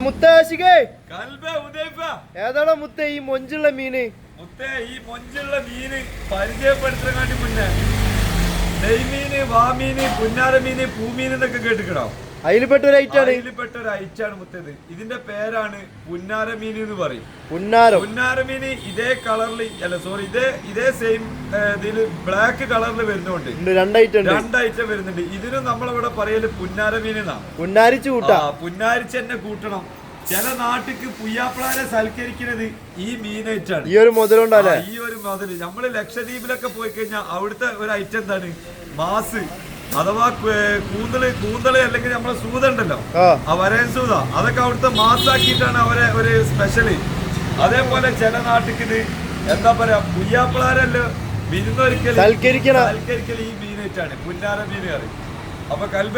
മുത്താശികേ ഏതാടാ മുത്ത ഈ മൊഞ്ചുള്ള മീന്? മുത്തേ ഈ മൊഞ്ചുള്ള മീന് പരിചയപ്പെടുത്തുന്ന മുന്നേ. നെയ്മീന് വാമീന് പുന്നാര മീന് പൂമീൻ എന്നൊക്കെ കേട്ടിക്കണോ അതിൽപ്പെട്ട ഒരു ഐറ്റാണ് അതിൽപ്പെട്ട ഒരു ഐറ്റാണ് മുത്തത്. ഇതിന്റെ പേരാണ് പുന്നാര മീൻ എന്ന് പറയും. പുന്നാരം. പുന്നാര മീന് ഇതേ കളറിൽ അല്ല സോറി ഇതേ ഇതേ സെയിം ഇതിൽ ബ്ലാക്ക് കളറിൽ വരുന്നുണ്ട്. രണ്ട് ഐറ്റം രണ്ട് ഐറ്റം വരുന്നുണ്ട്. ഇതിനും നമ്മളിവിടെ പറയൽ പുന്നാര മീൻ എന്നാണ് പുന്നാരിച്ച് കൂട്ടാ. പുന്നാരിച്ച് തന്നെ കൂട്ടണം. ചില നാട്ടിക്ക് പുയ്യാപ്പിളാരെ സൽക്കരിക്കുന്നത് ഈ മീനായിട്ടാണ് ഈ ഒരു മുതലുണ്ടല്ലേ? ഈ ഒരു മുതൽ. നമ്മൾ ലക്ഷദ്വീപിലൊക്കെ പോയി കഴിഞ്ഞാൽ അവിടുത്തെ ഒരു ഐറ്റം എന്താണ്? മാസ്. അഥവാ കൂന്തൾ കൂന്തൾ അല്ലെങ്കിൽ നമ്മളെ സൂത ഉണ്ടല്ലോ ആ വരയൻ സൂത. അതൊക്കെ അവിടുത്തെ മാസാക്കിയിട്ടാണ് അവരെ ഒരു സ്പെഷ്യൽ അതേപോലെ ചില നാട്ടിക്ക് ഇത് എന്താ പറയാ പുയ്യാപ്പിളാരല്ലോ വിരുന്നൊരിക്കൽ സൽക്കരിക്കണ. സൽക്കരിക്കൽ ഈ മീനായിട്ടാണ്. പുന്നാര മീൻ കറി അപ്പൊ കൽബ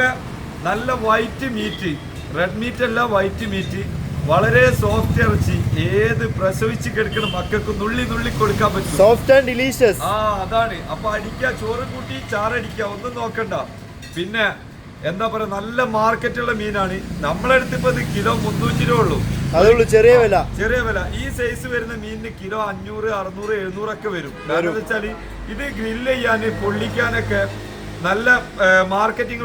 നല്ല വൈറ്റ് മീറ്റ് റെഡ് മീറ്റ് അല്ല വൈറ്റ് മീറ്റ് വളരെ സോഫ്റ്റ് ഇറച്ചി. ഏത് പ്രസവിച്ച് കിടക്കുന്ന മക്കൾക്ക് നുള്ളി നുള്ളി കൊടുക്കാൻ പറ്റും. സോഫ്റ്റ് ആൻഡ് ഡിലീഷ്യസ് ആ അതാണ്. അപ്പൊ അടിക്ക ചോറ് കൂട്ടി ചാറടിക്ക ഒന്നും നോക്കണ്ട. പിന്നെ എന്താ പറയാ നല്ല മാർക്കറ്റുള്ള മീനാണ്. നമ്മളെടുത്ത് ഇപ്പൊ ഇത് കിലോ മുന്നൂറ്റി രൂപ ഉള്ളൂ. അതുള്ളൂ ചെറിയ വില. ചെറിയ വില. ഈ സൈസ് വരുന്ന മീനിന് കിലോ അഞ്ഞൂറ് അറുന്നൂറ് എഴുന്നൂറൊക്കെ വരും. കാരണം വെച്ചാൽ ഇത് ഗ്രില്ല് ചെയ്യാന് പൊള്ളിക്കാനൊക്കെ നല്ല മാർക്കറ്റിംഗ്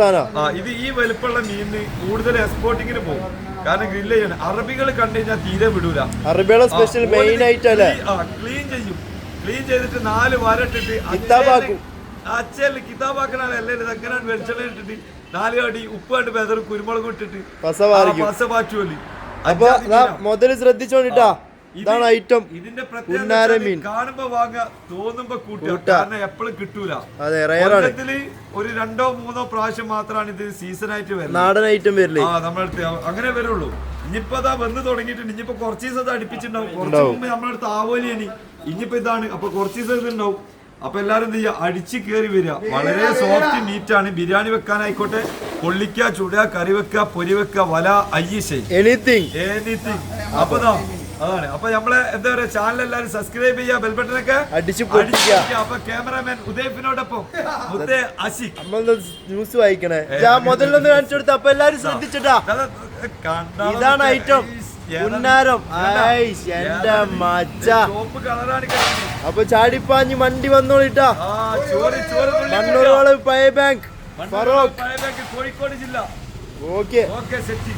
സാധനം. ആ ഇത് ഈ വലുപ്പമുള്ള മീനിന് കൂടുതൽ എക്സ്പോർട്ടിങ്ങിന് പോകും. കാരണം ഗ്രില്ല് ചെയ്യണം. അറബികൾ കണ്ടു കഴിഞ്ഞാൽ തീരെ വിടൂല. അറബികളെ സ്പെഷ്യൽ മെയിൻ അല്ലേ? ക്ലീൻ ചെയ്യും. ക്ലീൻ ചെയ്തിട്ട് നാല് വരട്ടിട്ട് അച്ഛല്ല കിതാബാക്കനാണ് അല്ലേ അങ്ങനെ വെളിച്ചെണ്ണ ഇട്ടിട്ട് നാല് കടി ഉപ്പ് കണ്ട് ബെതറും കുരുമുളകും ഇട്ടിട്ട് പസ പാറ്റുമല്ലേ അപ്പൊ മുതൽ ശ്രദ്ധിച്ചോണ്ടിട്ടാ. ഇതാണ് ഐറ്റം ഇതിന്റെ പ്രത്യേകത മീൻ. കാണുമ്പോ വാങ്ങ തോന്നുമ്പോ കൂട്ടുക. എപ്പോഴും കിട്ടൂല. അതെ റയറാണ് ഒരു രണ്ടോ മൂന്നോ പ്രാവശ്യം മാത്രമാണ് ഇത് സീസൺ ആയിട്ട് വരുന്നത്. നാടൻ ഐറ്റം വരില്ലേ ആ നമ്മളടുത്ത് അങ്ങനെ വരുള്ളൂ. ഇനിയിപ്പോ അതാ വന്ന് തുടങ്ങിയിട്ടുണ്ട് ഇനിയിപ്പോ കുറച്ച് ദിവസം അത് അടുപ്പിച്ചിട്ടുണ്ടാവും. കുറച്ച്. മുമ്പ് നമ്മളടുത്ത് ആവോലിയാണ് ഇനിയിപ്പോ ഇതാണ്. അപ്പൊ കുറച്ച് ദിവസം ഇതുണ്ടാവും അപ്പൊ എല്ലാരും എന്ത് ചെയ്യുക അടിച്ച് കയറി വരിക. വളരെ സോഫ്റ്റ് മീറ്റ് ആണ്. ബിരിയാണി വെക്കാനായിക്കോട്ടെ. പൊള്ളിക്ക ചുടുക കറി വെക്ക പൊരി വെക്ക വല അയ്യശൈ എനിത്തിങ് എനിത്തിങ് അപ്പൊ അതാണ്. അപ്പൊ നമ്മളെ എന്താ പറയാ ചാനൽ എല്ലാവരും സബ്സ്ക്രൈബ് ചെയ്യുക ബെൽബട്ടനൊക്കെ അടിച്ച് അപ്പൊ ക്യാമറാമാൻ ഉദയഫിനോടൊപ്പം മുത്തേ ന്യൂസ് വായിക്കണേ. ഞാൻ മുതലൊന്ന് കാണിച്ചു കൊടുത്ത അപ്പൊ എല്ലാരും ശ്രദ്ധിച്ചിട്ടാ. ഇതാണ് ഐറ്റം എന്റെ? മച്ച. അപ്പൊ ചാടിപ്പാഞ്ഞ് മണ്ടി വന്നോളിട്ടാ. ബാങ്ക് ഫറോക്ക്. പഴയ ബാങ്ക് കോഴിക്കോട് ജില്ല. ഓക്കെ. Okay set.